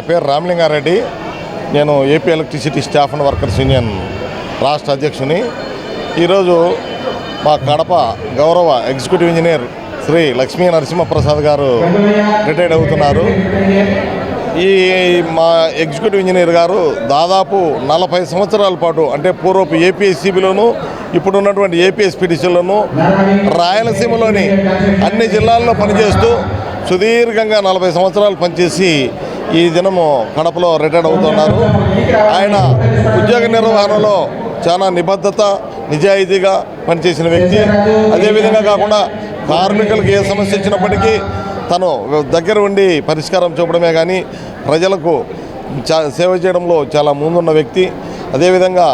నా పేరు రామలింగారెడ్డి. నేను AP electricity staff and workers union రాష్ట్ర అధ్యక్షుని. ఈరోజు మా కడప గౌరవ ఎగ్జిక్యూటివ్ ఇంజనీర్ శ్రీ లక్ష్మీ నరసింహప్రసాద్ గారు రిటైర్డ్ అవుతున్నారు. ఈ మా ఎగ్జిక్యూటివ్ ఇంజనీర్ గారు దాదాపు నలభై సంవత్సరాల పాటు అంటే పూర్వపు ఏపీఎస్సీబీలోను ఇప్పుడున్నటువంటి ఏపీఎస్పీడీసీలోను రాయలసీమలోని అన్ని జిల్లాల్లో పనిచేస్తూ సుదీర్ఘంగా నలభై సంవత్సరాలు పనిచేసి ఈ దినము కడపలో రిటైర్డ్ అవుతున్నారు. ఆయన ఉద్యోగ నిర్వహణలో చాలా నిబద్ధత నిజాయితీగా పనిచేసిన వ్యక్తి. అదేవిధంగా కాకుండా కార్మికులకు ఏ సమస్య వచ్చినప్పటికీ తను దగ్గర ఉండి పరిష్కారం చూపడమే కానీ ప్రజలకు చా సేవ చేయడంలో చాలా ముందున్న వ్యక్తి. అదేవిధంగా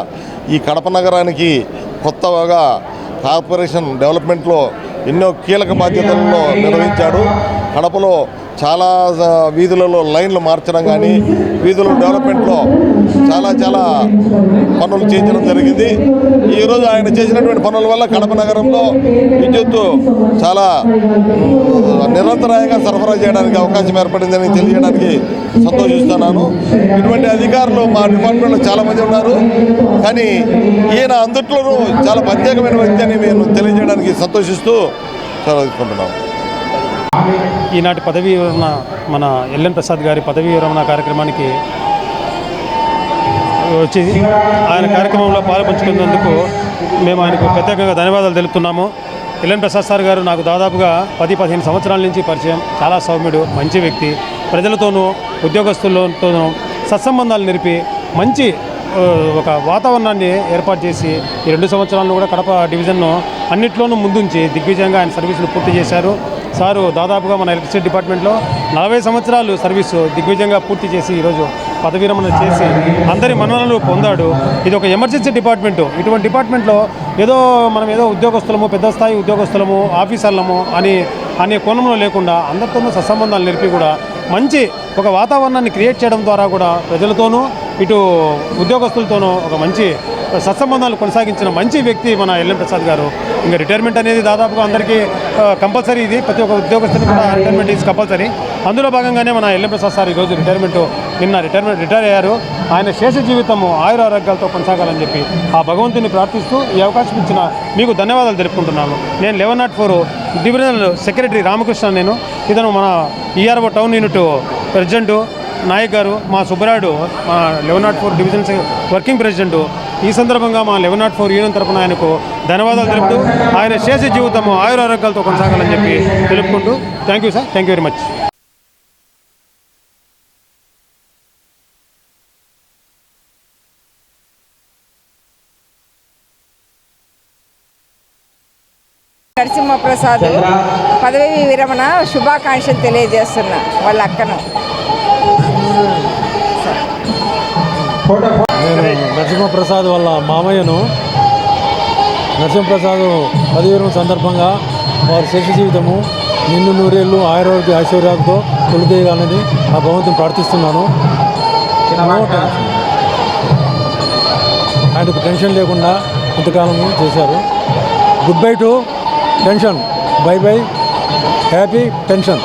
ఈ కడప నగరానికి కొత్తగా కార్పొరేషన్ డెవలప్మెంట్లో ఎన్నో కీలక బాధ్యతలను నిర్వహించాడు. కడపలో చాలా వీధులలో లైన్లు మార్చడం కానీ వీధుల డెవలప్మెంట్లో చాలా చాలా పనులు చేయించడం జరిగింది. ఈరోజు ఆయన చేసినటువంటి పనుల వల్ల కడప నగరంలో విద్యుత్తు చాలా నిరంతరాయంగా సరఫరా చేయడానికి అవకాశం ఏర్పడిందని తెలియజేయడానికి సంతోషిస్తున్నాను. ఇటువంటి అధికారులు మా డిపార్ట్మెంట్లో చాలామంది ఉన్నారు. కానీ ఈయన అందుట్లోనూ చాలా ప్రత్యేకమైన వ్యక్తి అని మేము తెలియజేయడానికి సంతోషిస్తూ సెలవు ఈనాటి పదవీ విరమణ మన ఎల్ఎన్ ప్రసాద్ గారి పదవీ విరమణ కార్యక్రమానికి వచ్చి ఆయన కార్యక్రమంలో పాల్పంచుకున్నందుకు మేము ఆయనకు ప్రత్యేకంగా ధన్యవాదాలు తెలుపుతున్నాము. ఎల్ఎన్ ప్రసాద్ సార్ గారు నాకు దాదాపుగా పది పదిహేను సంవత్సరాల నుంచి పరిచయం. చాలా సౌమ్యుడు మంచి వ్యక్తి. ప్రజలతోనూ ఉద్యోగస్తులతోనూ సత్సంబంధాలు నిలిపి మంచి ఒక వాతావరణాన్ని ఏర్పాటు చేసి ఈ రెండు సంవత్సరాలను కూడా కడప డివిజన్ను అన్నిట్లోనూ ముందుంచి దిగ్విజయంగా ఆయన సర్వీసులు పూర్తి చేశారు. సారు దాదాపుగా మన ఎలక్ట్రిసిటీ డిపార్ట్మెంట్లో నలభై సంవత్సరాలు సర్వీసు దిగ్విజయంగా పూర్తి చేసి ఈరోజు పదవీ చేసి అందరి మన్ననలు పొందాడు. ఇది ఒక ఎమర్జెన్సీ డిపార్ట్మెంటు. ఇటువంటి డిపార్ట్మెంట్లో ఏదో మనం ఏదో ఉద్యోగస్తులము పెద్ద స్థాయి ఉద్యోగస్తులము ఆఫీసర్లము అని అనే కోణంలో లేకుండా అందరితోనూ సత్సంబంధాలు నిలిపి కూడా మంచి ఒక వాతావరణాన్ని క్రియేట్ చేయడం ద్వారా కూడా ప్రజలతోనూ ఇటు ఉద్యోగస్తులతోనూ ఒక మంచి సత్సంబంధాలు కొనసాగించిన మంచి వ్యక్తి మన ఎల్ఎం ప్రసాద్ గారు. ఇంకా రిటైర్మెంట్ అనేది దాదాపుగా అందరికీ కంపల్సరీ ఇది. ప్రతి ఒక్క ఉద్యోగస్తుని కూడా రిటైర్మెంట్ ఈజ్ కంపల్సరీ. అందులో భాగంగానే మన ఎల్ఎం ప్రసాద్ సార్ ఈరోజు రిటైర్మెంట్ నిన్న రిటైర్మెంట్ రిటైర్ అయ్యారు. ఆయన శేష జీవితము ఆయుర ఆరోగ్యాలతో కొనసాగాలని చెప్పి ఆ భగవంతుని ప్రార్థిస్తూ ఈ అవకాశం ఇచ్చిన మీకు ధన్యవాదాలు తెలుపుకుంటున్నాను నేను eleven nought four divisional secretary Ramakrishna నేను. ఇతను మన E R O town unit president. Nayak గారు మా సుబ్బరాయుడు మా eleven nought four division working president. ఈ సందర్భంగా మా లెవెన్ నాట్ ఫోర్ యూనియన్ తరపున ఆయనకు ధన్యవాదాలు తెలుపుతూ ఆయన శేష జీవితము ఆయుర ఆరోగ్యాలతో కొనసాగాలని చెప్పి తెలుపుకుంటూ thank you sir thank you very much Narasimhaprasad పదవి విరమణ శుభాకాంక్షలు తెలియజేస్తున్నా వాళ్ళ అక్కను. నేను నరసింహప్రసాద్ వాళ్ళ మామయ్యను. నరసింహప్రసాద్ పదివేరం సందర్భంగా వారి శేష జీవితము నిన్ను నూరేళ్ళు ఆయుర్వేద ఐశ్వర్యాలతో కొలిదేయాలని ఆ భగవంతుని ప్రార్థిస్తున్నాను. ఆయనకు టెన్షన్ లేకుండా ఇంతకాలము చేశారు. Goodbye to tension. Bye bye. Happy tension.